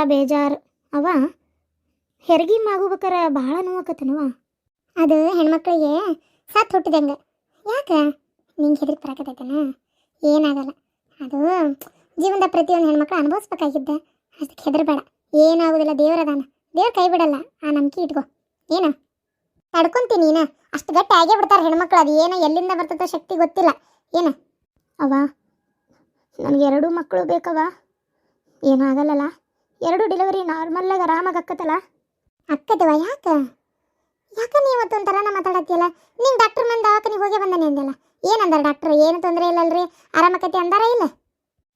ಒಂಥರ ಬೇಜಾರು. ಅವ ಹೆರಿಗೆ ಮಾಗುಬೇಕಾರ ಭಾಳ ನೋವಾಕತ್ತನವ ಅದು ಹೆಣ್ಮಕ್ಳಿಗೆ ಸತ್ ಹುಟ್ಟಿದಂಗೆ. ಯಾಕೆ? ನಿಂಗೆ ಹೆದರಿಕೆ ಬರಕತ್ತೈತನ? ಏನಾಗಲ್ಲ. ಅದು ಜೀವನದ ಪ್ರತಿಯೊಂದು ಹೆಣ್ಮಕ್ಳು ಅನುಭವಿಸ್ಬೇಕಾಗಿದ್ದೆ. ಅದಕ್ಕೆ ಹೆದರ್ಬೇಡ. ಏನಾಗೋದಿಲ್ಲ ದೇವ್ರದಾನ ದೇವ್ರ ಕೈ ಬಿಡಲ್ಲ. ಆ ನಂಬಿಕೆ ಇಟ್ಕೋ. ಏನು? ತಡ್ಕೊಂತೀನಿ ನೀನು. ಅಷ್ಟು ಗಟ್ಟಿ ಆಗೇ ಬಿಡ್ತಾರೆ ಹೆಣ್ಮಕ್ಳು. ಅದು ಏನೋ ಎಲ್ಲಿಂದ ಬರ್ತದ ಶಕ್ತಿ ಗೊತ್ತಿಲ್ಲ. ಏನು? ಅವ ನನಗೆ ಎರಡೂ ಮಕ್ಕಳು ಬೇಕವ ಏನೂ ಆಗಲ್ಲಲ್ಲ ಎರಡು ಡೆಲಿವರಿ ನಾರ್ಮಲ್ಲಾಗಿ ಆರಾಮಾಗಿ ಅಕ್ಕತ್ತಲ್ಲ? ಅಕ್ಕದವ ಯಾಕೆ? ಯಾಕೆ ನೀವು ಒಂಥರ ನಾ ಮಾತಾಡತ್ತಿಯಲ್ಲ? ನಿಂಗೆ ಡಾಕ್ಟರ್ ಮಂದ ದವಾಖಾನಿಗೆ ಹೋಗಿ ಬಂದಾನೆ ಅಂದಲ್ಲ ಏನಂದಾರ ಡಾಕ್ಟ್ರ್ ಏನು ತೊಂದರೆ ಇಲ್ಲಲ್ರಿ? ಆರಾಮಕತಿ ಅಂದಾರ ಇಲ್ಲ?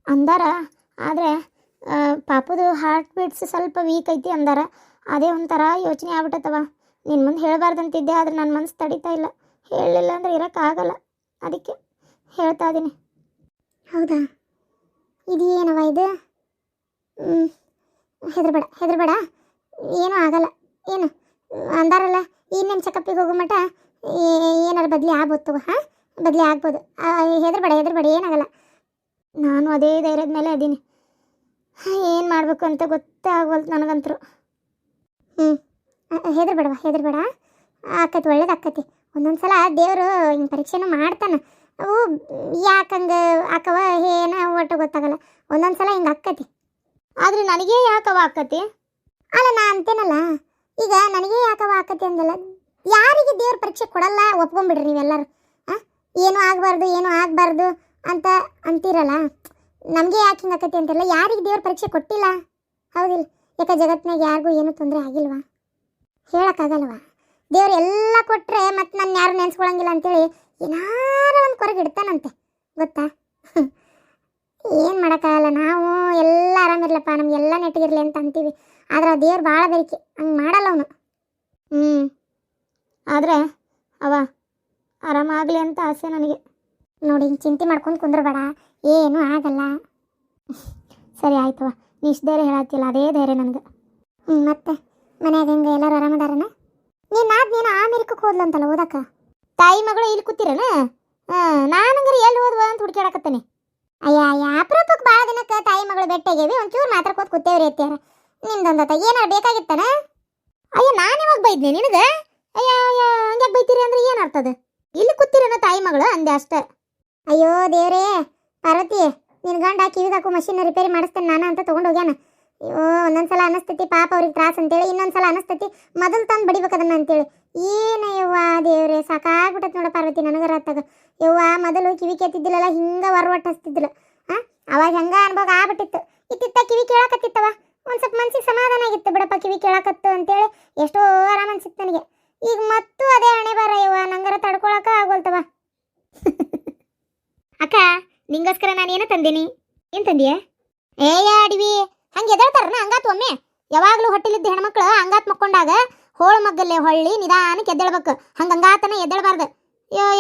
ಅಂದಾರ ಆದರೆ ಪಾಪದು ಹಾರ್ಟ್ ಬೀಟ್ಸ್ ಸ್ವಲ್ಪ ವೀಕ್ ಐತಿ ಅಂದಾರ. ಅದೇ ಒಂಥರ ಯೋಚನೆ ಆಗ್ಬಿಟ್ಟತವ ನಿನ್ನ ಮುಂದೆ ಹೇಳಬಾರ್ದಂತಿದ್ದೆ ಆದರೆ ನನ್ನ ಮನಸ್ಸು ತಡಿತಾ ಇಲ್ಲ. ಹೇಳಲಿಲ್ಲ ಅಂದ್ರೆ ಇರೋಕ್ಕಾಗಲ್ಲ ಅದಕ್ಕೆ ಹೇಳ್ತಾ ಇದ್ದೀನಿ ಹೌದಾ? ಇದು ಏನವ ಇದು? ಹ್ಞೂ ಹೆದರ್ಬೇಡ ಹೆದರ್ಬೇಡ. ಏನೂ ಆಗಲ್ಲ. ಏನು? ಅಂದಾರಲ್ಲ, ಇನ್ನೇನು ಚೆಕಪ್ಪಿಗೆ ಹೋಗೋ ಮಟ ಏ- ಏನಾರು ಬದಲಿ ಆಗ್ಬೋದು ಹಾಂ? ಬದಲಿ ಆಗ್ಬೋದು. ಹೆದರ್ಬೇಡ ಹೆದರ್ಬೇಡ, ಏನಾಗಲ್ಲ. ನಾನು ಅದೇ ಧೈರ್ಯದ ಮೇಲೆ ಅದೀನಿ. ಏನು ಮಾಡಬೇಕು ಅಂತ ಗೊತ್ತೇ ನನಗಂತರು. ಹ್ಞೂ ಹೆದರ್ಬೇಡವಾ ಹೆದರ್ಬೇಡ. ಆಕತಿ ಒಳ್ಳೇದು ಆಕತಿ ಒಂದೊಂದು ಸಲ ದೇವರು ಹಿಂಗೆ ಪರೀಕ್ಷೆನೂ ಮಾಡ್ತಾನೆ. ಅವು ಯಾಕಂಗೆ ಆಕವ, ಏನ ಒಟ್ಟು ಗೊತ್ತಾಗಲ್ಲ. ಒಂದೊಂದು ಸಲ ಹಿಂಗೆ ಆಕ್ಕತಿ ಆದರೆ ನನಗೆ ಯಾಕವ ಆಕತಿ? ಅಲ್ಲ, ನಾ ಅಂತೇನಲ್ಲ. ಈಗ ನನಗೆ ಯಾಕವ ಆಕತಿ ಅಂದಲ್ಲ? ಯಾರಿಗೆ ದೇವ್ರ ಪರೀಕ್ಷೆ ಕೊಡಲ್ಲ? ಒಪ್ಕೊಂಬಿಡ್ರಿ ನೀವೆಲ್ಲರೂ. ಆ? ಏನು ಆಗಬಾರ್ದು ಏನು ಆಗಬಾರ್ದು ಅಂತ ಅಂತೀರಲ್ಲ? ನಮಗೆ ಯಾಕೆ ಹಿಂಗೆ ಆಕತಿ ಅಂತಿರಲ್ಲ? ಯಾರಿಗೆ ದೇವ್ರ ಪರೀಕ್ಷೆ ಕೊಟ್ಟಿಲ್ಲ? ಹೌದಿಲ್ಲ. ಯಾಕೆ ಜಗತ್ತಿನಾಗ ಯಾರಿಗೂ ಏನೂ ತೊಂದರೆ ಆಗಿಲ್ವಾ? ಹೇಳೋಕ್ಕಾಗಲ್ವಾ? ದೇವ್ರು ಎಲ್ಲ ಕೊಟ್ಟರೆ ಮತ್ತೆ ನನ್ನ ಯಾರು ನೆನೆಸ್ಕೊಳಂಗಿಲ್ಲ ಅಂತೇಳಿ ಏನಾರ ಒಂದು ಕೊರಗೆ ಇಡ್ತಾನಂತೆ ಗೊತ್ತಾ? ಏನು ಮಾಡೋಕ್ಕಾಗಲ್ಲ. ನಾವು ಎಲ್ಲ ಆರಾಮಿರ್ಲಪ್ಪ ನಮಗೆಲ್ಲ ನೆಟ್ಟಿಗಿರಲಿ ಅಂತ ಅಂತೀವಿ. ಆದ್ರೆ ಆ ದೇವ್ರು ಭಾಳ ಬೇರಿಕೆ ಹಂಗೆ ಮಾಡಲ್ಲ ಅವನು. ಹ್ಞೂ ಆದರೆ ಅವ ಆರಾಮಾಗಲಿ ಅಂತ ಆಸೆ ನನಗೆ. ನೋಡಿ, ಹಿಂಗೆ ಚಿಂತೆ ಮಾಡ್ಕೊಂಡು ಕುಂದ್ರಬೇಡ. ಏನೂ ಆಗಲ್ಲ. ಸರಿ ಆಯ್ತವ ನೀ ಇಷ್ಟು ಧೈರ್ಯ ಹೇಳತ್ತಿಲ್ಲ ಅದೇ ಧೈರ್ಯ ನನಗೆ. ಹ್ಞೂ ಮತ್ತೆ? ಮನ್ಯಾಗ ಹೆಂಗೆ? ಎಲ್ಲರೂ ಆರಾಮದಾರನ ನೀನು ನಾದ್ ನೀನು ಅಮೇರಿಕಕ್ಕೆ ಹೋದ್ಲಂತಲ್ಲ ಓದಕ್ಕ ತಾಯಿ ಮಗಳು ಇಲ್ಲಿ ಕೂತಿರನ? ನಾನಂಗಾರೆ ಎಲ್ಲಿ ಹೋದ್ವ ಅಂತ ಹುಡುಕ್ಯಾಡಕತ್ತೇನೆ. ಅಯ್ಯ ಅಯ್ಯ, ಅಪರೂಪಕ್ಕೆ ಭಾಳ ದಿನಕ್ಕೆ ತಾಯಿ ಮಗಳು ಬೆಟ್ಟಾಗೇವಿ ಒಂಚೂರು ಮಾತಾಡ್ಕೋತ ಕೂತೇವ್ರಿ ಅತ್ಯಾರ ನಿಮ್ದೊಂದತ್ತ ಏನು ಬೇಕಾಗಿತ್ತನ? ಅಯ್ಯ, ನಾನು ಯಾವಾಗ ಬೈದ್ನಿ ನಿನಗೆ? ಅಯ್ಯ ಅಯ್ಯ, ಹಂಗ್ಯಾಕೆ ಬೈತೀರಿ ಅಂದ್ರೆ ಏನು ಅರ್ಥದ ಇಲ್ಲಿ ಕೂತಿರೇನ ತಾಯಿ ಮಗಳು ಅಂದೆ ಅಷ್ಟೇ. ಅಯ್ಯೋ ದೇವ್ರೇ, ಪಾರ್ವತಿ, ನಿನ್ ಗಂಡ ಕಿವಿದಾಕು ಮಷಿನ್ ರಿಪೇರಿ ಮಾಡಿಸ್ತೇನೆ ನಾನು ಅಂತ ತೊಗೊಂಡು ಹೋಗ್ಯಾನ. ಒಂದೊಂದ್ಸಲ ಅನಸ್ತತಿ ಪಾಪ ಅವ್ರಿಗೆ ತ್ರಾಸ ಅಂತೇಳಿ ಇನ್ನೊಂದ್ಸಲ ಅನಸ್ತತಿ ಮೊದಲು ತಂದು ಬಡಿಬೇಕದನ್ನ ಅಂತೇಳಿ. ಏನು ಯವ್ವ ದೇವ್ರೆ ಸಾಕಾಗ್ಬಿಟ್ಟತ್ ನೋಡ ಪಾರ್ವತಿ ನನಗರ ಅತ್ತಾಗ ಯವ್ವ ಮೊದಲು ಕಿವಿ ಕೇತಿದ್ದಿಲ್ಲಲ್ಲ ಹಿಂಗ ಹೊರವಟ್ಟು ಹಚ್ತಿದ್ದಿಲ್ಲ ಆ ಅವಾಗ ಹೆಂಗ ಅನ್ಭೋಗ ಆಗ್ಬಿಟ್ಟಿತ್ತು. ಇತ್ತಿತ್ತ ಕಿವಿ ಕೇಳಕತ್ತಿತ್ತವ ಒಂದ್ ಸ್ವಲ್ಪ ಮನ್ಸಿಗೆ ಸಮಾಧಾನ ಆಗಿತ್ತು. ಬಿಡಪ್ಪ ಕಿವಿ ಕೇಳಕತ್ತು ಅಂತೇಳಿ ಎಷ್ಟೋ ಆರಾಮ ಅನ್ಸಿತ್ತು ನನಗೆ. ಈಗ ಮತ್ತೂ ಅದೇ ಹಣೆ ಬರ ಯವ್ವ ನಂಗರ ತಡ್ಕೊಳಕ ಆಗೋಲ್ತವ ಅಕ್ಕ ನಿಂಗೋಸ್ಕರ ನಾನು ಏನು ತಂದೀನಿ? ಏನ್ ತಂದಿಯ? ಏಯ ಅಡಿವಿ. ಹಂಗೆ ಎದ್ದೇಳ್ತಾರನ ಹಂಗಾತ್ ಒಮ್ಮೆ? ಯಾವಾಗಲೂ ಹೊಟ್ಟಿಲಿದ್ದ ಹೆಣ್ಮಕ್ಳು ಹಂಗಾತ್ ಮಕ್ಕೊಂಡಾಗ ಹೋಳ ಮಗ್ಗಲ್ಲೇ ಹೊಳ್ಳಿ ನಿಧಾನಕ್ಕೆ ಎದ್ದೇಳ್ಬೇಕು. ಹಂಗೆ ಹಂಗಾತನ ಎದ್ದೇಳಬಾರ್ದು.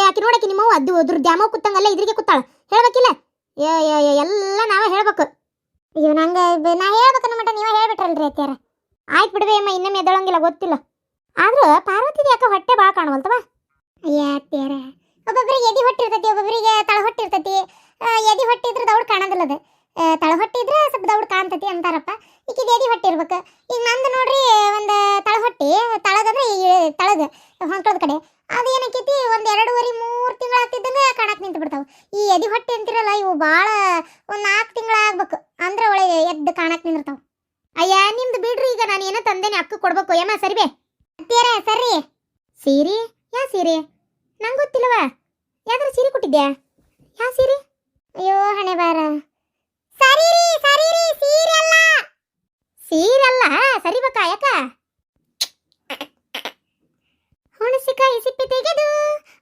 ಯಾಕೆ ನೋಡಕ್ಕೆ ನಿಮ್ಮವು ಅದು ಅದ್ರ ದ್ಯಾಮೋ ಕುತ್ತಂಗಲ್ಲ ಇದ್ರಿಗೆ ಕೂತಾಳ. ಹೇಳ್ಬೇಕಿಲ್ಲ? ಎಲ್ಲ ನಾವೇ ಹೇಳ್ಬೇಕು. ಅಯ್ಯೋ ನಂಗೆ ನಾ ಹೇಳ್ಬೇಕನ್ನ ಮಟ್ಟ ನೀವೇ ಹೇಳ್ಬಿಟ್ರಲ್ರಿ ಅತ್ಯಾರ ಆಯ್ತು ಬಿಡ್ಬೇ ಅಮ್ಮ ಇನ್ನೊಮ್ಮೆ ಎದ್ದೇಳಂಗಿಲ್ಲ ಗೊತ್ತಿಲ್ಲ. ಆದ್ರೂ ಪಾರ್ವತಿದು ಯಾಕೆ ಹೊಟ್ಟೆ ಭಾಳ ಕಾಣವಲ್ತವ? ಅತ್ಯಾರ ಒಬ್ಬೊಬ್ರಿಗೆ ಎದಿ ಹೊಟ್ಟಿ ಇರ್ತೈತಿ ಒಬ್ಬೊಬ್ರಿಗೆ ತಳ ಹೊಟ್ಟೆ ಇರ್ತೈತಿ ಆ, ಎದಿ ಹೊಟ್ಟೆ ಇದ್ರೆ ದೌಡ್ ಕಾಣೋದಿಲ್ಲ ಅದು ಸ್ವಲ್ಪ ಅಂತಾರಪ್ಪ. ಈಕಿದ ದೇದಿ ಹೊಟ್ಟೆ ಇರ್ಬೇಕು. ಈಗ ನಂದು ನೋಡ್ರಿ ಒಂದು ತಳ ಹೊಟ್ಟೆ ತಳಗಂದ್ರೆ ತಳಗ ಹೊಂಕಳದ ಕಡೆ. ಅದು ಏನಕ್ಕೈತಿ ಒಂದು ಎರಡೂವರೆ, ಮೂರು ತಿಂಗಳು ಆಗ್ತಿದ್ದಂಗೆ ಕಾಣಕ್ಕೆ ನಿಂತು ಬಿಡ್ತಾವ ಈ ಎದಿ ಹೊಟ್ಟೆ ಅಂತಿರಲ್ಲ, ಇವು ಭಾಳ ಒಂದು ನಾಲ್ಕು ತಿಂಗಳು ಆಗ್ಬೇಕು. ಅಂದ್ರೆ ಒಳಗೆ ಎದ್ದು ಕಾಣಕ್ ನಿಂದಿರ್ತಾವೆ. ಅಯ್ಯ, ನಿಮ್ದು ಬಿಡ್ರಿ, ಈಗ ನಾನು ಏನೋ ತಂದೇನೆ ಅಕ್ಕ ಕೊಡ್ಬೇಕು. ಯಮ್ಮ, ಸರಿ ಬೇ. ಸರಿ ಸೀರೆ? ಯಾ ಸೀರೆ? ನಂಗೆ ಗೊತ್ತಿಲ್ಲವ. ಯಾವ್ದಾರು ಸೀರೆ ಕೊಟ್ಟಿದ್ಯಾ? ಯಾ ಸೀರೆ? ಅಯ್ಯೋ ಹಣೆ ಬಾರ ಸರಿ ಸೀರೆ ಸರಿ ಸರಿಬೇಕಾ ಯಾಕ ಹುಣಸೆಕಾಯಿ ಸಿಪ್ಪೆ ತೆಗೆದು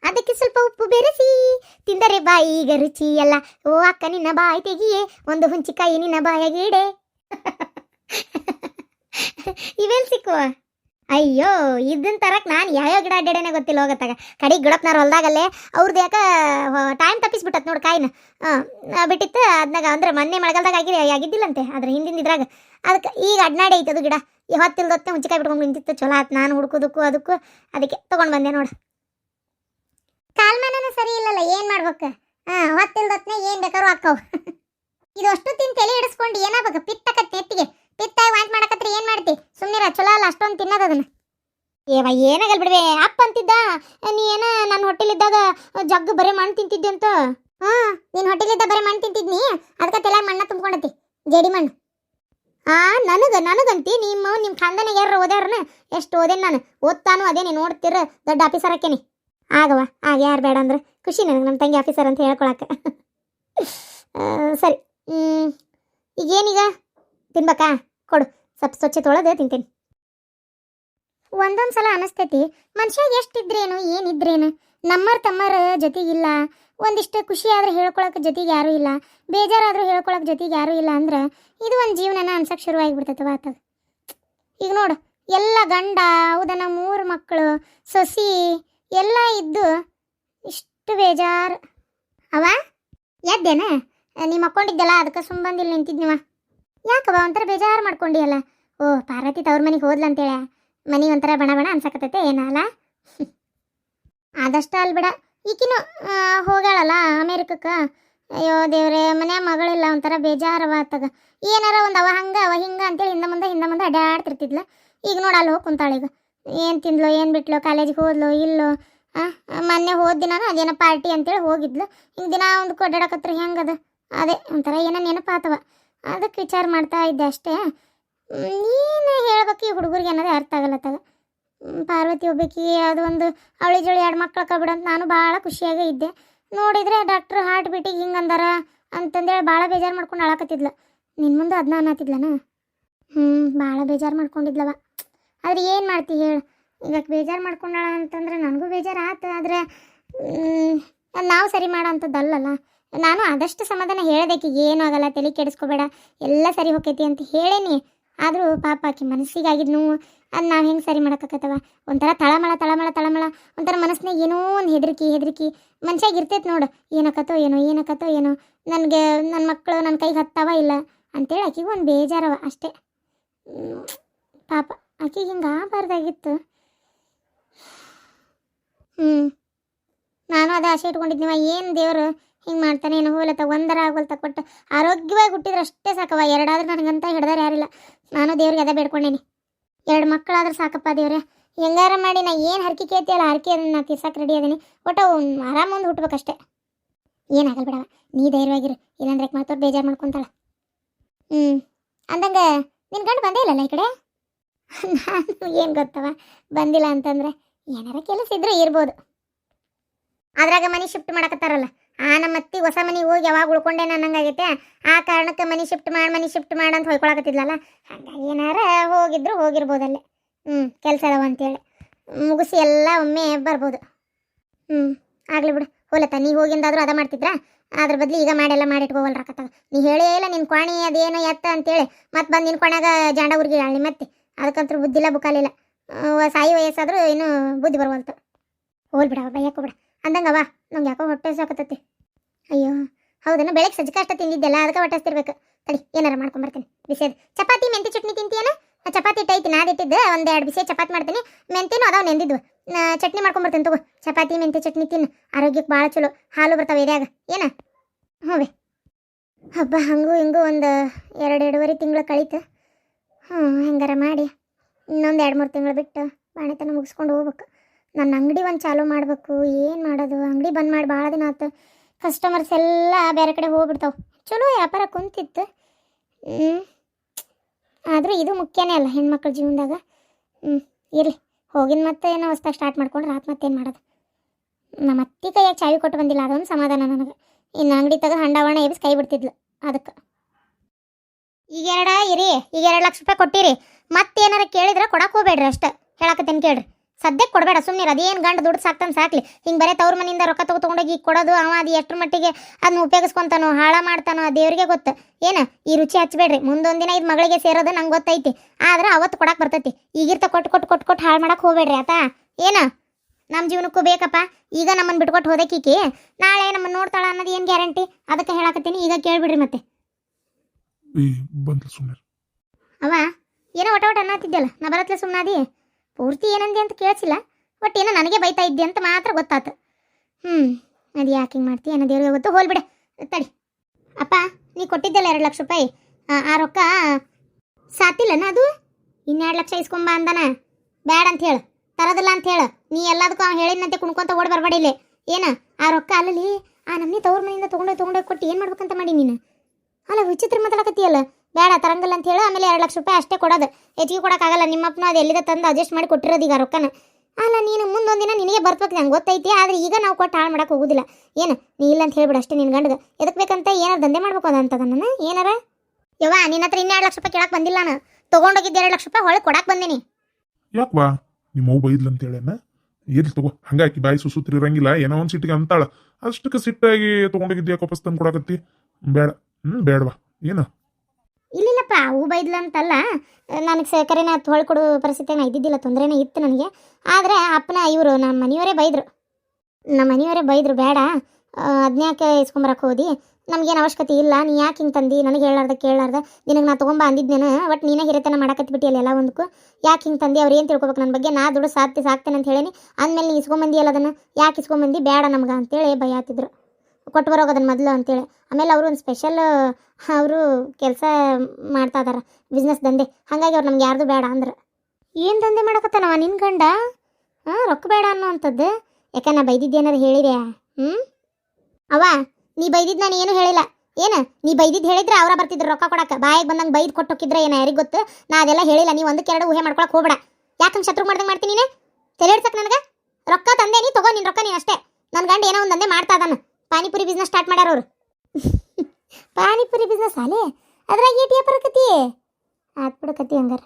ಅದಕ್ಕೆ ಸ್ವಲ್ಪ ಉಪ್ಪು ಬೆರೆಸಿ. ತಿಂದರೆ ಬಾಯಿಗ ರುಚಿ ಅಲ್ಲ ಓ ಅಕ್ಕ, ನಿನ್ನ ಬಾಯಿ ತೆಗಿಯೇ. ಒಂದು ಹುಂಚಿಕಾಯಿ ನಿನ್ನ ಬಾಯಿಗೆ ಇಡೆ. ಇವೆಲ್ಲಿ ಸಿಕ್ಕುವ? ಅಯ್ಯೋ ಇದನ್ನ ತರಕ್ಕೆ ನಾನು ಯಾವ ಗಿಡ ಅಡ್ಡಾಡೇನೆ ಗೊತ್ತಿಲ್ಲ ಹೋಗತ್ತಾಗ. ಕಡೆಗೆ ಗಿಡಪ್ನಾರ ಹೊಲ್ದಾಗಲ್ಲೇ ಅವ್ರದ್ದು ಯಾಕೆ ಟೈಮ್ ತಪ್ಪಿಸ್ಬಿಟ್ಟತ್ ನೋಡಿ ಕಾಯಿನ. ಬಿಟ್ಟಿತ್ತು ಅದನ್ನಾಗ ಅಂದ್ರೆ ಮೊನ್ನೆ ಮಳೆಗಾಲದಾಗ ಆಗಿ ಆಗಿದ್ದಿಲ್ಲಂತೆ ಅದ್ರ ಹಿಂದಿನ ಇದ್ರಾಗ. ಅದಕ್ಕೆ ಈಗ ಅಡ್ನಾಡಿ ಐತೆ ಅದು ಗಿಡ. ಈ ಹೊತ್ತಿಲ್ದೊತ್ತೆ ಹುಂಚಿಕಾಯಿ ಬಿಟ್ಕೊಂಡು ನಿಂತಿತ್ತು ಚಲೋ ಆತು ನಾನು ಹುಡುಕೋದಕ್ಕೂ ಅದಕ್ಕೂ. ಅದಕ್ಕೆ ತೊಗೊಂಡು ಬಂದೆ ನೋಡು. ಕಾಲ್ಮಾನನ ಸರಿ ಇಲ್ಲಲ್ಲ, ಏನು ಮಾಡ್ಬೇಕು? ಹಾಂ ಹೊತ್ತಿಲ್ದೊತ್ನೆ ಏನು ಬೇಕಾದ್ರೂ ಹಾಕವು ಇದು ಅಷ್ಟು ತಿಂದು ತಲೆ ಹಿಡಿಸ್ಕೊಂಡು ಏನಾಗಬೇಕು? ಪಿತ್ತಕತ್ತೆ ನೆತ್ತಿಗೆ ಪಿತ್ತಾಗಿ ವಾಂಟ್ ಮಾಡಕತ್ರಿ, ಏನು ಮಾಡ್ತಿ? ಸುಮ್ಮನಿರ ಚಲೋ ಅಲ್ಲ, ಅಷ್ಟೊಂದು ತಿನ್ನೋದು ಅದನ್ನ. ಏವ, ಏನಾಗಲ್ ಬಿಡ್ವೆ? ಅಪ್ಪ ಅಂತಿದ್ದ, ನೀ ಏನ ನನ್ನ ಹೊಟ್ಟೆಲಿದ್ದಾಗ ಜಗ್ಗು ಬರೀ ಮಣ್ಣು ತಿಂತಿದ್ದೆ ಅಂತ? ಹಾ, ನೀನ್ ಹೊಟ್ಟೆಲಿದ್ದ ಬರೀ ಮಣ್ಣು ತಿಂತಿದ್ನಿ ಅದಕ್ಕೆ ತಲೆ ಮಣ್ಣ ತುಂಬ್ಕೊಂಡತಿ, ಜೇಡಿ ಮಣ್ಣು ಆ, ನನಗ, ನನಗಂತಿ, ನಿಮ್ಮ ನಿಮ್ಮ ಖಾನ್ದಾನಾಗ ಯಾರು ಓದ್ಯಾರನ? ಎಷ್ಟು ಓದೇನು ನಾನು? ಓದ್ತಾನು ಅದೇ ನೀನು ನೋಡ್ತಿರ ದೊಡ್ಡ ಆಫೀಸರ್ ಆಕೇನಿ ಆಗವ, ಆಗ ಯಾರು ಬೇಡ ಅಂದ್ರೆ? ಖುಷಿ ನನಗೆ ನಮ್ಮ ತಂಗಿ ಆಫೀಸರ್ ಅಂತ ಹೇಳ್ಕೊಳಕ್ಕೆ ಸರಿ ಈಗೇನೀಗ? ತಿನ್ಬೇಕಾ? ಕೊಡು. ಸ್ವಲ್ಪ ಸ್ವಚ್ಛ ತೊಳೆದು ತಿಂತೀನಿ. ಒಂದೊಂದು ಸಲ ಅನಿಸ್ತೈತಿ. ಮನುಷ್ಯ ಎಷ್ಟಿದ್ರೇನು, ಏನಿದ್ರೇನು? ನಮ್ಮರ್ ತಮ್ಮರ ಜೊತೆಗಿಲ್ಲ. ಒಂದಿಷ್ಟು ಖುಷಿ ಆದ್ರೆ ಹೇಳ್ಕೊಳಕ್ಕೆ ಜೊತೆಗೆ ಯಾರೂ ಇಲ್ಲ. ಬೇಜಾರಾದ್ರೂ ಹೇಳ್ಕೊಳಕ್ಕೆ ಜೊತೆಗೆ ಯಾರೂ ಇಲ್ಲ ಅಂದ್ರೆ ಇದು ಒಂದು ಜೀವನನ ಅನ್ಸಕ್ಕೆ ಶುರುವಾಗಿಬಿಡ್ತೈತೆ ಆತದ ಈಗ ನೋಡು, ಎಲ್ಲ ಗಂಡ ಹೌದನ ಮೂರು ಮಕ್ಕಳು ಸೊಸಿ, ಎಲ್ಲ ಇದ್ದು ಇಷ್ಟು ಬೇಜಾರು. ಅವ? ಎದ್ದೇನ? ನಿಮ್ಮ ಮಕ್ಕೊಂಡಿದ್ದಲ್ಲ ಅದಕ್ಕೆ ಸುಮ್ ಬಂದಿಲ್ಲ ನಿಂತಿದ್ನಿವ? ಯಾಕವ ಒಂಥರ ಬೇಜಾರು ಮಾಡ್ಕೊಂಡಿಯಲ್ಲ? ಓ, ಪಾರ್ವತಿ ತವ್ರ ಮನೆಗೆ ಹೋದ್ಲಂತೇಳ ಮನೆ ಒಂಥರ ಬಣ ಬಣ ಅನ್ಸಕತ್ತೈತೆ, ಏನಲ್ಲ? ಆದಷ್ಟ ಅಲ್ಬಿಡ ಈಕಿನ ಹೋಗ್ಯಾಳಲ್ಲ ಅಮೇರಿಕಕ್ಕೆ? ಅಯ್ಯೋ ದೇವ್ರೆ, ಮನೆ ಮಗಳಿಲ್ಲ, ಒಂಥರ ಬೇಜಾರವ ಆತಗ. ಏನಾರ ಒಂದು ಅವ ಹಂಗ, ಅವ ಹಿಂಗ ಅಂತೇಳಿ ಹಿಂದೆ ಮುಂದೆ ಹಿಂದೆ ಮುಂದೆ ಅಡ್ಡಾಡ್ತಿರ್ತಿದ್ಲ ಈಗ ನೋಡ ಅಲ್ಲಿ ಹೋಗಿ ಕುಂತಾಳ ಈಗ. ಏನು ತಿಂದ್ಲೋ, ಏನು ಬಿಟ್ಲು, ಕಾಲೇಜಿಗೆ ಹೋದ್ಲು, ಇಲ್ಲೋ? ಮೊನ್ನೆ ಹೋದ ದಿನಾನು ಅದೇನೋ ಪಾರ್ಟಿ ಅಂತೇಳಿ ಹೋಗಿದ್ಲು. ಹಿಂಗೆ ದಿನ ಒಂದು ಕೊಡ್ಡಾಡಕತ್ರ ಹೆಂಗದ? ಅದೇ, ಒಂಥರ ಏನೋ ನೆನಪಾತವ. ಅದಕ್ಕೆ ವಿಚಾರ ಮಾಡ್ತಾ ಇದ್ದೆ ಅಷ್ಟೇ. ನೀನು ಹೇಳ್ಬೇಕು ಈ ಹುಡುಗರಿಗೆ ಅನ್ನೋದೇ ಅರ್ಥ ಆಗಲ್ಲ ತಗ. ಪಾರ್ವತಿ ಒಬ್ಬಾಕಿ ಒಂದು ಅವಳಿ ಜೋಳಿ ಎರಡು ಮಕ್ಳು ಕಬಿಡಂತ ನಾನು ಭಾಳ ಖುಷಿಯಾಗೇ ಇದ್ದೆ. ನೋಡಿದರೆ ಡಾಕ್ಟ್ರ್ ಹಾರ್ಟ್ ಬಿಟ್ಟಿಗೆ ಹಿಂಗೆ ಅಂದಾರ ಅಂತಂದೇಳಿ ಭಾಳ ಬೇಜಾರು ಮಾಡ್ಕೊಂಡು ಅಳಕತ್ತಿದ್ಲ. ನಿನ್ನ ಮುಂದೆ ಅದನ್ನ ಅನ್ನತ್ತಿದ್ಲನ ಹ್ಞೂ ಭಾಳ ಬೇಜಾರು ಮಾಡ್ಕೊಂಡಿದ್ಲವ. ಆದ್ರೆ ಏನು ಮಾಡ್ತಿ ಹೇಳು? ಈಗ ಬೇಜಾರು ಮಾಡ್ಕೊಂಡಾಳ ಅಂತಂದ್ರೆ ನನಗೂ ಬೇಜಾರು ಆತು, ಆದರೆ ನಾವು ಸರಿ ಮಾಡೋ ಅಂಥದ್ದಲ್ಲಲ್ಲ. ನಾನು ಆದಷ್ಟು ಸಮಾಧಾನ ಹೇಳ್ದಕ್ಕೆ ಏನೂ ಆಗಲ್ಲ, ತಲೆ ಕೆಡಿಸ್ಕೋಬೇಡ, ಎಲ್ಲ ಸರಿ ಹೋಗ್ತೈತಿ ಅಂತ ಹೇಳೇನಿ. ಆದರೂ ಪಾಪ ಆಕೆ ಮನಸ್ಸಿಗಾಗಿದ್ದು ನೋವು, ಅದು ನಾವು ಹೆಂಗೆ ಸರಿ ಮಾಡೋಕ್ಕಾಗತ್ತವ ಒಂಥರ ತಳಮಳ ತಳಮಳ ತಳಮಳ. ಒಂಥರ ಮನಸ್ಸಿನಾಗ ಏನೋ ಒಂದು ಹೆದರಿಕೆ ಹೆದರಿಕೆ. ಮನ್ಷ್ಯಾಗ ಇರ್ತೈತೆ ನೋಡು ಏನಕ್ಕತ್ತೋ ಏನೋ ಏನಕ್ಕತ್ತೋ ಏನೋ. ನನಗೆ ನನ್ನ ಮಕ್ಕಳು ನನ್ನ ಕೈಗೆ ಹತ್ತವ ಇಲ್ಲ ಅಂತೇಳಿ ಆಕಿಗೆ ಒಂದು ಬೇಜಾರವ ಅಷ್ಟೇ. ಪಾಪ ಆಕೆಗೆ ಹಿಂಗೆ ಆಗಬಾರ್ದಾಗಿತ್ತು. ಹ್ಞೂ ನಾನು ಅದೇ ಆಸೆ ಇಟ್ಕೊಂಡಿದ್ನಿವ, ಏನು ದೇವರು? ಹಿಂಗೆ ಮಾಡ್ತಾನೆ ಏನೋ ಹೋಲತ್ತ ಒಂದರ ಆಗೋಲ್ತ ಕೊಟ್ಟು ಆರೋಗ್ಯವಾಗಿ ಹುಟ್ಟಿದ್ರೆ ಅಷ್ಟೇ ಸಾಕವ ಎರಡಾದ್ರೂ ನನಗಂತ ಹಿಡ್ದಾರ ಯಾರಿಲ್ಲ. ನಾನು ದೇವ್ರಿಗೆ ಅದೇ ಬೇಡ್ಕೊಂಡೇನಿ. ಎರಡು ಮಕ್ಕಳಾದ್ರೂ ಸಾಕಪ್ಪ ದೇವ್ರೆ. ಹೆಂಗಾರ ಮಾಡಿ ನಾ ಏನು ಹರಕೆ ಕೇಳ್ತೀಯಲ್ಲ, ಹರಕೆ ಅದನ್ನ ನಾ ತೀರ್ಸಕ್ಕೆ ರೆಡಿ ಅದೀನಿ. ಒಟ್ಟು ಆರಾಮ ಮುಂದೆ ಹುಟ್ಬೇಕಷ್ಟೇ. ಏನಾಗಲ್ಲ ಬಿಡವ, ನೀ ಧೈರ್ಯವಾಗಿರು. ಇಲ್ಲಾಂದ್ರೆ ಮಾತೋರು ಬೇಜಾರು ಮಾಡ್ಕೊಂತಾಳ? ಹ್ಞೂ ಅಂದಂಗೆ ನಿನ್ನ ಗಂಡು ಬಂದೇ ಇಲ್ಲಲ್ಲ ಈ ಕಡೆ? ನಾನು ಏನು ಗೊತ್ತವ ಬಂದಿಲ್ಲ ಅಂತಂದ್ರೆ ಏನಾರ ಕೆಲಸ ಇದ್ರೆ ಇರ್ಬೋದು. ಅದ್ರಾಗ ಮನೆ ಶಿಫ್ಟ್ ಮಾಡಕತ್ತಾರಲ್ಲ. ಆ, ನಮ್ಮ ಅತ್ತಿ ಹೊಸ ಮನೆಗೆ ಹೋಗಿ ಯಾವಾಗ ಉಳ್ಕೊಂಡೆ ಅನ್ನಂಗಾಗೈತೆ. ಆ ಕಾರಣಕ್ಕೆ ಮನೆ ಶಿಫ್ಟ್ ಮಾಡಿ, ಮನೆ ಶಿಫ್ಟ್ ಮಾಡಿ ಅಂತ ಹೊಯ್ಕೊಳಕತ್ತಿದ್ಲಲ್ಲ? ಹಾಗಾಗಿ ಏನಾರ ಹೋಗಿದ್ರು ಹೋಗಿರ್ಬೋದಲ್ಲೇ. ಹ್ಞೂ ಕೆಲಸ ಅದಾವ ಅಂತೇಳಿ. ಮುಗಿಸಿ ಎಲ್ಲ ಒಮ್ಮೆ ಬರ್ಬೋದು. ಹ್ಞೂ ಆಗಲಿ ಬಿಡು. ಹೋಲತ್ತ, ನೀ ಹೋಗಿಂದಾದರೂ ಅದ ಮಾಡ್ತಿದ್ರಾ? ಅದ್ರ ಬದಲು ಈಗ ಮಾಡೆಲ್ಲ ಮಾಡಿಟ್ಕೋವಲ್ ರಕತ್ತಾಗ ನೀ ಹೇಳೇ ಇಲ್ಲ ನಿನ್ನ ಕ್ವಾಣಿ ಅದೇನು ಎತ್ತ ಅಂತೇಳಿ. ಮತ್ತೆ ಬಂದು ನಿನ್ನ ಕೊಣಾಗ ಜಾಂಡ ಹುರ್ಗಿ ಹೇಳಿ ಮತ್ತೆ ಅದಕ್ಕಂತೂ ಬುದ್ಧಿಲ್ಲ ಬುಕಾಲಿಲ್ಲ ಸಾಯಿ ವಯಸ್ಸಾದರೂ ಇನ್ನೂ ಬುದ್ಧಿ ಬರುವಲ್ತು. ಹೋಲ್ ಬೈಯಕ್ಕೋ ಬಿಡ. ಅಂದಂಗವ ನಂಗೆ ಯಾಕೋ ಹೊಟ್ಟೆ ಸಾಕತ್ತೈತಿ ಅಯ್ಯೋ, ಹೌದನ, ಬೆಳಗ್ಗೆ ಸಜ್ಜಕ ಅಷ್ಟ ತಿಂದಿದ್ದೆಲ್ಲ, ಅದಕ್ಕೆ ಹೊಟ್ಟೆ ಹಸ್ತಿರ್ಬೇಕು ತಡಿ, ಏನಾರ ಮಾಡ್ಕೊಂಬರ್ತೀನಿ ಬಿಸಿದು ಚಪಾತಿ ಮೆಂತೆ ಚಟ್ನಿ ತಿಂತೀಯನ? ಚಪಾತಿ ಐತಿ ನಾದಿಟ್ಟಿದ್ದು ಒಂದು ಎರಡು ಬಿಸಿ ಚಪಾತಿ ಮಾಡ್ತೀನಿ. ಮೆಂತೆನೂ ಅದಾವ ನೆಂದಿದ್ವು. ಚಟ್ನಿ ಮಾಡ್ಕೊಂಬರ್ತೀನಿ ತಗೋ, ಚಪಾತಿ ಮೆಂತೆ ಚಟ್ನಿ ತಿನ್ನು. ಆರೋಗ್ಯಕ್ಕೆ ಭಾಳ ಚಲೋ, ಹಾಲು ಬರ್ತಾವೆ ಏರಿಯಾಗ ಏನ? ಹ್ಞೂ ರೀ ಹಬ್ಬ ಹಂಗೂ ಹಿಂಗೂ ಒಂದು ಎರಡು ಎರಡೂವರೆ ತಿಂಗಳು ಕಳೀತು. ಹ್ಞೂ, ಹೆಂಗಾರ ಮಾಡಿ. ಇನ್ನೊಂದು ಎರಡು ಮೂರು ತಿಂಗಳು ಬಿಟ್ಟು ಬಾಣೆತನ ಮುಗಿಸ್ಕೊಂಡು ಹೋಗ್ಬೇಕು. ನನ್ನ ಅಂಗಡಿ ಒಂದು ಚಾಲೂ ಮಾಡಬೇಕು, ಏನು ಮಾಡೋದು? ಅಂಗಡಿ ಬಂದ್ ಮಾಡಿ ಭಾಳ ದಿನ ಆಯ್ತು ಕಸ್ಟಮರ್ಸ್ ಎಲ್ಲ ಬೇರೆ ಕಡೆ ಹೋಗ್ಬಿಡ್ತಾವೆ. ಚಲೋ ವ್ಯಾಪಾರ ಕುಂತಿತ್ತು. ಆದರೂ ಇದು ಮುಖ್ಯನೇ ಅಲ್ಲ ಹೆಣ್ಮಕ್ಳ ಜೀವನದಾಗ. ಹ್ಞೂ ಇರಲಿ. ಹೋಗಿನ ಮತ್ತೆ ಏನೋ ಹೊಸ್ದಾಗಿ ಸ್ಟಾರ್ಟ್ ಮಾಡ್ಕೊಂಡ್ರೆ ರಾತ್ ಮತ್ತೇನು ಮಾಡೋದು. ನಮ್ಮ ಅತ್ತಿ ಕೈಯಾಗ ಚಾವಿ ಕೊಟ್ಟು ಬಂದಿಲ್ಲ, ಅದೊಂದು ಸಮಾಧಾನ ನನಗೆ. ಇನ್ನು ಅಂಗಡಿ ತೆಗೆದು ಹಂಡಾವಣ ಎಬ್ಸ್ ಕೈ ಬಿಡ್ತಿದ್ಲು, ಅದಕ್ಕೆ. ಈಗ ಎರಡ ಇರಿ, ಈಗ ಎರಡು ಲಕ್ಷ ರೂಪಾಯಿ ಕೊಟ್ಟಿರಿ. ಮತ್ತೇನಾರ ಕೇಳಿದ್ರೆ ಕೊಡಕ್ಕೆ ಹೋಗ್ಬೇಡ್ರಿ ಅಷ್ಟೇ. ಹೇಳಕತ್ತೇನು ಕೇಳ್ರಿ. ಸದ್ಯಕ್ಕೆ ಕೊಡಬೇಡ ಸುಮ್ಮನೆ ಅದೇನು ಗಂಡ ದುಡ್ಡು ಸಾಕ್ತಾನೆ ಸಾಕ್ಲಿ. ಹಿಂಗೆ ಬರೀ ತವ್ರ ಮನೆಯಿಂದ ರೊಕ್ಕ ತಗೋ ತೊಗೊಂಡೋಗಿ ಈಗ ಕೊಡೋದು ಅವ ಅದು ಎಷ್ಟ್ರ ಮಟ್ಟಿಗೆ ಅದನ್ನ ಉಪಯೋಗಿಸ್ಕೊತಾನೋ ಹಾಳ ಮಾಡ್ತಾನೋ ಆ ದೇವ್ರಿಗೆ ಗೊತ್ತು. ಏನ ಈ ರುಚಿ ಹಚ್ಚಬೇಡ್ರಿ ಮುಂದೊಂದಿನ ಇದು ಮಗಳಿಗೆ ಸೇರೋದು ನಂಗೆ ಗೊತ್ತೈತಿ. ಆದ್ರೆ ಅವತ್ತು ಕೊಡಕ್ಕೆ ಬರ್ತೈತಿ. ಈಗಿರ್ತ ಕೊಟ್ಟು ಕೊಟ್ಟು ಕೊಟ್ಟು ಕೊಟ್ಟು ಹಾಳು ಮಾಡಕ್ಕೆ ಹೋಗಬೇಡ್ರಿ ಆತ. ಏನ ನಮ್ಮ ಜೀವನಕ್ಕೂ ಬೇಕಪ್ಪ. ಈಗ ನಮ್ಮನ್ನು ಬಿಟ್ಕೊಟ್ಟು ಹೋದಕ್ಕೀಕಿ ನಾಳೆ ನಮ್ಮನ್ನು ನೋಡ್ತಾಳ ಅನ್ನೋದು ಏನು ಗ್ಯಾರಂಟಿ? ಅದಕ್ಕೆ ಹೇಳಕತ್ತೀನಿ. ಈಗ ಕೇಳ್ಬಿಡ್ರಿ ಮತ್ತೆ. ಅವ ಏನೋ ಒಟ ಒಟ ಅನ್ನತ್ತಿದ್ದಲ್ಲ ನಾ ಬರತ್ಲೆ ಸುಮ್ಮನಾದಿ ಪೂರ್ತಿ ಏನಂದೆ ಅಂತ ಕೇಳಿಸಿಲ್ಲ ಒಟ್ಟು ಏನೋ ನನಗೆ ಬೈತಾ ಇದ್ದೆ ಅಂತ ಮಾತ್ರ ಗೊತ್ತಾತು. ಹ್ಞೂ ಅದು ಯಾಕೆ ಹಿಂಗೆ ಮಾಡ್ತೀಯ ಅನ್ನೋ ದೇವ್ರಿಗೆ ಗೊತ್ತು. ಹೋಲ್ಬಿಡೆ ತಡಿ. ಅಪ್ಪ ನೀ ಕೊಟ್ಟಿದ್ದಲ್ಲ ಎರಡು ಲಕ್ಷ ರೂಪಾಯಿ. ಆ, ರೊಕ್ಕ ಸಾತಿಲ್ಲನ ಅದು? ಇನ್ನೆರಡು ಲಕ್ಷ ಇಸ್ಕೊಂಬ ಅಂದನ. ಬ್ಯಾಡ ಅಂತ ಹೇಳು. ತರೋದಿಲ್ಲ ಅಂತ ಹೇಳು. ನೀ ಎಲ್ಲದಕ್ಕೂ ಅವ್ನು ಹೇಳಿದಂತೆ ಕುಣ್ಕೊಂತ ಓಡ್ ಇಲ್ಲಿ. ಏನ ಆ ರೊಕ್ಕ ಅಲ್ಲಲ್ಲಿ ಆ ನಮ್ಮನೆ ತವ್ರ ಮನೆಯಿಂದ ತೊಗೊಂಡೋಗಿ ತೊಗೊಂಡೋಗಿ ಕೊಟ್ಟು ಏನು ಮಾಡ್ಬೇಕಂತ ಮಾಡಿ ನೀನು? ಅಲ್ಲ ವಿಚಿತ್ರ ಮಾತಾಡಕತ್ತೀಯಲ್ಲ. ಬೇಡ, ತರಂಗಿಲ್ಲ ಅಂತ ಹೇಳಿ. ಆಮೇಲೆ ಎರಡು ಲಕ್ಷ ರೂಪಾಯಿ ಅಷ್ಟೇ ಕೊಡೋದು. ಹೆಚ್ಚಿಗೆ ಕೊಡೋಕ್ಕಾಗಲ್ಲ. ನಿಮ್ಮಪ್ಪನ ಅದು ಎಲ್ಲಿದೆ ತಂದು ಅಡ್ಜಸ್ಟ್ ಮಾಡಿ ಕೊಟ್ಟಿರೋದು ಈಗ ರೊಕ್ಕನ. ಅಲ್ಲ, ನೀನು ಮುಂದೊಂದಿನ ನಿನಗೆ ಬರ್ಬೇಕು ನಂಗೆ ಗೊತ್ತೈತಿ, ಆದರೆ ಈಗ ನಾವು ಕೊಟ್ಟು ಹಾಳು ಮಾಡೋಕೆ ಹೋಗೋದಿಲ್ಲ. ಏನು, ನೀ ಇಲ್ಲ ಅಂತ ಹೇಳ್ಬಿಡು ಅಷ್ಟೇ ನಿನ್ನ ಗಂಡಗೆ. ಎದಕ್ಕೆ ಬೇಕಂತ ಏನಾರು ದಂಧೆ ಮಾಡ್ಬೇಕು ಅದಂತ ನಾನು ಏನಾರ? ಯವ್ವ, ನಿನ್ನ ಹತ್ರ ಇನ್ನೆರಡು ಲಕ್ಷ ರೂಪಾಯಿ ಕೇಳಕ್ಕೆ ಬಂದಿಲ್ಲ ನಾನು. ತೊಗೊಂಡೋಗಿದ್ದೆ ಎರಡು ಲಕ್ಷ ರೂಪಾಯಿ ಹೊಳೆ ಕೊಡಕ್ಕೆ ಬಂದೀನಿ. ಯಾಕವಾ ನಿಮ್ಮ ಅವ್ವ ಬೈದ್ಲ ಅಂತ ಹೇಳೇನ? ಇರ್ಲಿ ತಗೋ, ಹಂಗಾಕಿ ಬಾಯಿ ಸುಸುತ್ತಿರಂಗಿಲ್ಲ ಏನೋ ಒಂದು ಸಿಟ್ಟಿಗೆ ಅಂತಾಳ. ಅಷ್ಟಕ್ಕೆ ಸಿಟ್ಟಾಗಿ ತೊಗೊಂಡೋಗಿದ್ಯಾ, ವಾಪಸ್ ತಂದು ಕೊಡಕತ್ತಿ ಬೇಡ ಹ್ಞೂ ಬೇಡವಾ. ಏನು? ಇಲ್ಲಿಲ್ಲಪ್ಪ ಹೂ ಬೈದ್ಲ ಅಂತಲ್ಲ, ನನಗೆ ಸ ಕರೆನ ಹೊಳ್ಕೊಡು ಪರಿಸ್ಥಿತಿ ಏನೋ ಇದ್ದಿದ್ದಿಲ್ಲ, ತೊಂದರೆನೇ ಇತ್ತು ನನಗೆ. ಆದರೆ ಅಪ್ಪನ ಇವರು ನಮ್ಮ ಮನೆಯವರೇ ಬೈದರು. ನಮ್ಮ ಮನೆಯವರೇ ಬೈದರು, ಬೇಡ ಅದನ್ಯಾಕೆ ಇಸ್ಕೊಂಬರಕ್ಕೆ ಹೋದಿ? ನಮಗೇನು ಅವಶ್ಯಕತೆ ಇಲ್ಲ, ನೀ ಯಾಕೆ ಹಿಂಗೆ ತಂದು? ನನಗೆ ಹೇಳಾರ್ದ ಕೇಳಾರ್ದ ನಿನಗೆ ನಾ ತೊಗೊಂಬ ಅಂದಿದ್ದೇನೆ ಬಟ್ ನೀನೇ ಹಿರಿತನ ಮಾಡಕತ್ಬಿಟ್ಟಿಯಲ್ಲ ಎಲ್ಲ ಒಂದಕ್ಕೂ ಯಾಕೆ ಹಿಂಗೆ ತಂದು? ಅವ್ರು ಏನು ತಿಳ್ಕೊಬೇಕು ನನ್ನ ಬಗ್ಗೆ? ನಾ ದುಡ್ಡು ಸಾಕ್ತಿ ಸಾಕ್ತೇನೆ ಅಂತ ಹೇಳೀನಿ. ಅಂದಮೇಲೆ ನೀ ಇಸ್ಕೊಂಬಂದಿಯಲ್ಲ ಅದನ್ನು? ಯಾಕೆ ಇಸ್ಕೊಂಬಂದು? ಬೇಡ ನಮ್ಗೆ ಅಂತೇಳಿ ಬೈಯಾತಿದ್ರು ಕೊಟ್ಟು ಬರೋಗ ಅದನ್ನು ಮೊದಲು ಅಂತೇಳಿ. ಆಮೇಲೆ ಅವರು ಒಂದು ಸ್ಪೆಷಲ್ ಅವರು ಕೆಲಸ ಮಾಡ್ತಾ ಇದಾರೆ ಬಿಸ್ನೆಸ್ ದಂಧೆ. ಹಾಗಾಗಿ ಅವ್ರು ನಮ್ಗೆ ಯಾರ್ದು ಬೇಡ ಅಂದ್ರೆ. ಏನು ದಂಧೆ ಮಾಡಕತ್ತಾನವ ನಿನ್ನ ಗಂಡ? ಹಾಂ, ರೊಕ್ಕ ಬೇಡ ಅನ್ನೋವಂಥದ್ದು ಯಾಕೆ, ನಾ ಬೈದಿದ್ದೆ ಏನಾರು ಹೇಳಿದೆ ಹ್ಞೂ ಅವ ನೀ ಬೈದಿದ್ದು ನಾನು ಏನು ಹೇಳಿಲ್ಲ. ಏನು, ನೀ ಬೈದಿದ್ದು ಹೇಳಿದ್ರೆ ಅವರ ಬರ್ತಿದ್ರು ರೊಕ್ಕ ಕೊಡಕ್ಕೆ ಬಾಯಿಗೆ ಬಂದಂಗೆ ಬೈದು ಕೊಟ್ಟು ಏನ ಯಾರಿಗೆ ಗೊತ್ತು? ನಾ ಅದೆಲ್ಲ ಹೇಳಿಲ್ಲ. ನೀವು ಒಂದಕ್ಕೆರಡು ಊಹೆ ಮಾಡ್ಕೊಳಕ್ಕೆ ಹೋಗ್ಬೇಡ. ಯಾಕೆ ಹಂಗೆ ಶತ್ರು ಮಾಡ್ದಂಗೆ ಮಾಡ್ತೀನಿ ನೀನು? ತಲೆ ಹಿಡ್ಸಕ್ಕೆ ನನಗೆ? ರೊಕ್ಕ ತಂದೆ ನೀ, ತಗೋ ನಿನ್ನ ರೊಕ್ಕ ನೀನು ಅಷ್ಟೇ. ನನ್ನ ಗಂಡ ಏನೋ ಒಂದು ದಂಧೆ ಮಾಡ್ತಾ ಇದ್ದಾನ ಪಾನಿಪುರಿ ಬಿಸ್ನೆಸ್ ಸ್ಟಾರ್ಟ್ ಮಾಡ್ಯಾರ ಅವ್ರು. ಪಾನಿಪುರಿ ಬಿಸ್ನೆಸ್ ಅಲೆ? ಅದ್ರಾಗ ಏಟಿ ಬರಕತ್ತಿ? ಆತ್ ಬಿಡಕತಿ ಹಂಗಾರ.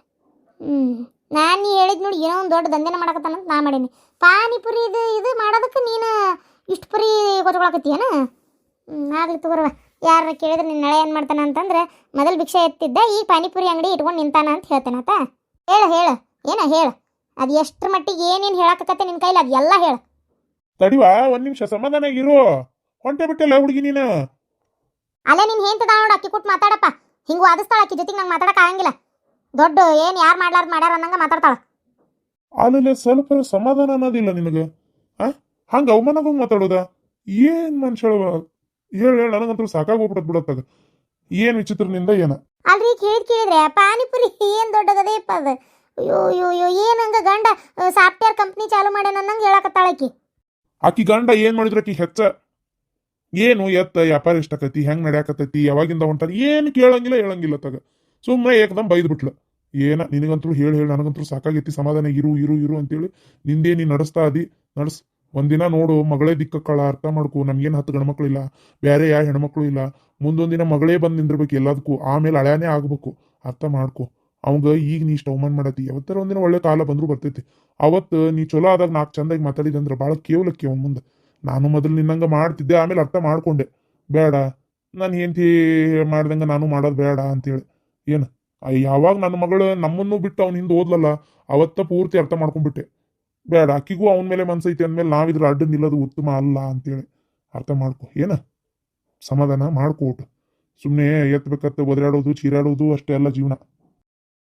ಹ್ಞೂ ನಾನು ನೀ ಹೇಳಿದ್ ನೋಡಿ ಏನೋ ಒಂದು ದೊಡ್ಡ ದಂಧೆನ ಮಾಡಕತ್ತಾನ ನಾ ಮಾಡೀನಿ. ಪಾನಿಪುರಿ ಇದು ಇದು ಮಾಡೋದಕ್ಕೆ ನೀನು ಇಷ್ಟು ಪುರಿ ಕೊಚ್ಕೊಳಕತ್ತೀಯನ ಹ್ಞೂ ಆಗಲಿ ತಗೋರವ ಯಾರ ಕೇಳಿದ್ರೆ ನಿನ್ನ ನಳೆ ಏನು ಮಾಡ್ತಾನ ಅಂತಂದ್ರೆ ಮೊದಲು ಭಿಕ್ಷೆ ಎತ್ತಿದ್ದ, ಈ ಪಾನಿಪುರಿ ಅಂಗಡಿ ಇಟ್ಕೊಂಡು ನಿಂತಾನ ಅಂತ ಹೇಳ್ತಾನತ ಹೇಳು ಹೇಳು. ಏನ, ಹೇಳು. ಅದು ಎಷ್ಟು ಮಟ್ಟಿಗೆ ಏನೇನು ಹೇಳಕತ್ತೆ ನಿನ್ನ ಕೈಲಿ ಅದೆಲ್ಲ ಹೇಳು. ತಡಿವಾ, ಒಂದು ನಿಮಿಷ ಸಮಾಧಾನ ಇರು ಹೊಂಟೆ ಬಿಟ್ಟಲ್ಲ ಹುಡುಗಿ ನೀನು? ಅಲ್ಲೇ ನೀನು ಹೆಂತದ ನೋಡ ಅಕ್ಕಿ ಕೊಟ್ಟು ಮಾತಾಡಪ್ಪ. ಹಿಂಗೆ ವಾದಿಸ್ತಾಳ ಅಕ್ಕಿ ಜೊತೆಗೆ ನಂಗೆ ಮಾತಾಡಕ್ಕೆ ಆಗಂಗಿಲ್ಲ. ದೊಡ್ಡ ಏನು ಯಾರು ಮಾಡ್ಲಾರ್ದು ಮಾಡ್ಯಾರ ಅನ್ನಂಗೆ ಮಾತಾಡ್ತಾಳ. ಅಲ್ಲೇ ಸ್ವಲ್ಪ ಸಮಾಧಾನ ಅನ್ನೋದಿಲ್ಲ ನಿನಗೆ? ಆ? ಹಂಗೆ ಅವಮಾನಗೂ ಮಾತಾಡೋದ? ಏನು ಮನುಷ್ಯ ಹೇಳು ಹೇಳು ನನಗಂತೂ ಸಾಕಾಗೋಗ್ಬಿಡತ್ ಅದು. ಏನು ವಿಚಿತ್ರನಿಂದ ಏನ? ಅಲ್ರಿ ಕೇಳಿ ಕೇಳಿದ್ರೆ ಪಾನಿಪುರಿ ಏನು ದೊಡ್ಡದದೇಪ್ಪ ಅದು. ಅಯ್ಯೋ ಅಯ್ಯೋ ಅಯ್ಯೋ ಏನು ಹಂಗೆ ಗಂಡ ಸಾಫ್ಟ್ವೇರ್ ಕಂಪ್ನಿ ಚಾಲು ಮಾಡ್ಯಾನ ಅನ್ನಂಗೆ ಹೇಳಕತ್ತಾಳ ಆಕಿ. ಗಂಡ ಏನು ಮಾಡಿದ್ರು ಅಕ್ಕಿ ಹೆಚ್ಚ ಏನು ಎತ್ತ ವ್ಯಾಪಾರ ಎಷ್ಟಾಕತಿ ಹೆಂಗ್ ನಡ್ಯಾಕತೈತಿ, ಯಾವಾಗಿಂದ ಹೊಂಟಾರ ಏನು ಕೇಳಂಗಿಲ್ಲ, ಹೇಳಂಗಿಲ್ಲ ತಗ. ಸುಮ್ಮನೆ ಏಕದಮ್ ಬೈದ್ ಬಿಟ್ಲ. ಏನ ನಿನಗಂತೂ ಹೇಳಿ ಹೇಳಿ ನನಗಂತೂ ಸಾಕಾಗೈತಿ, ಸಮಾಧಾನ ಇರು ಇರು ಇರು ಅಂತೇಳಿ ನಿಂದೇ ನೀ ನಡೆಸ್ತಾ ಅದಿ. ನಡ್ಸ್, ಒಂದಿನ ನೋಡು, ಮಗಳೇ ದಿಕ್ಕಕ್ಕಳ, ಅರ್ಥ ಮಾಡ್ಕೊ, ನಮ್ಗೇನು ಹತ್ತು ಗಂಡ್ಮಕ್ಳು ಇಲ್ಲ ಬೇರೆ ಯಾವ ಹೆಣ್ಮಕ್ಳು ಇಲ್ಲ, ಮುಂದೊಂದಿನ ಮಗಳೇ ಬಂದು ನಿಂದಿರ್ಬೇಕು ಎಲ್ಲದಕ್ಕೂ ಆಮೇಲೆ ಹಳ್ಯಾನೇ ಆಗ್ಬೇಕು, ಅರ್ಥ ಮಾಡ್ಕೊ. ಅವಂಗ ಈಗ ನೀ ಇಷ್ಟ ಅವಮಾನ ಮಾಡತಿ, ಯಾವತ್ತರ ಒಂದಿನ ಒಳ್ಳೆ ಕಾಲ ಬಂದ್ರು ಬರ್ತೈತಿ. ಅವತ್ತು ನೀ ಚಲೋ ಆದಾಗ ನಾಲ್ಕು ಚಂದಾಗಿ ಮಾತಾಡಿದಂದ್ರೆ ಭಾಳ ಕೇವಲಕ್ಕೆ ಅವನ ಮುಂದೆ. ನಾನು ಮೊದಲು ನಿನ್ನಂಗ ಮಾಡ್ತಿದ್ದೆ, ಆಮೇಲೆ ಅರ್ಥ ಮಾಡ್ಕೊಂಡೆ. ಬೇಡ, ನಾನು ಹೆಂಡತಿ ಮಾಡ್ದಂಗೆ ನಾನು ಮಾಡೋದು ಬೇಡ ಅಂತೇಳಿ. ಏನು ಯಾವಾಗ ನನ್ನ ಮಗಳು ನಮ್ಮನ್ನು ಬಿಟ್ಟು ಅವ್ನು ಹಿಂದೆ ಓದ್ಲಲ್ಲ ಅವತ್ತ ಪೂರ್ತಿ ಅರ್ಥ ಮಾಡ್ಕೊಂಡ್ಬಿಟ್ಟೆ. ಬೇಡ, ಅಕ್ಕಿಗೂ ಅವನ ಮೇಲೆ ಮನ್ಸೈತಿ ಅಂದಮೇಲೆ ನಾವಿದ್ರ ಅಡ್ಡ ನಿಲ್ಲೋದು ಉತ್ತಮ ಅಲ್ಲ ಅಂತೇಳಿ ಅರ್ಥ ಮಾಡ್ಕೊ. ಏನ, ಸಮಾಧಾನ ಮಾಡ್ಕೋಟು ಸುಮ್ಮನೆ ಎತ್ತಬೇಕತ್ತ ಒದರಾಡೋದು, ಚೀರಾಡೋದು, ಅಷ್ಟೇ ಅಲ್ಲ ಜೀವನ.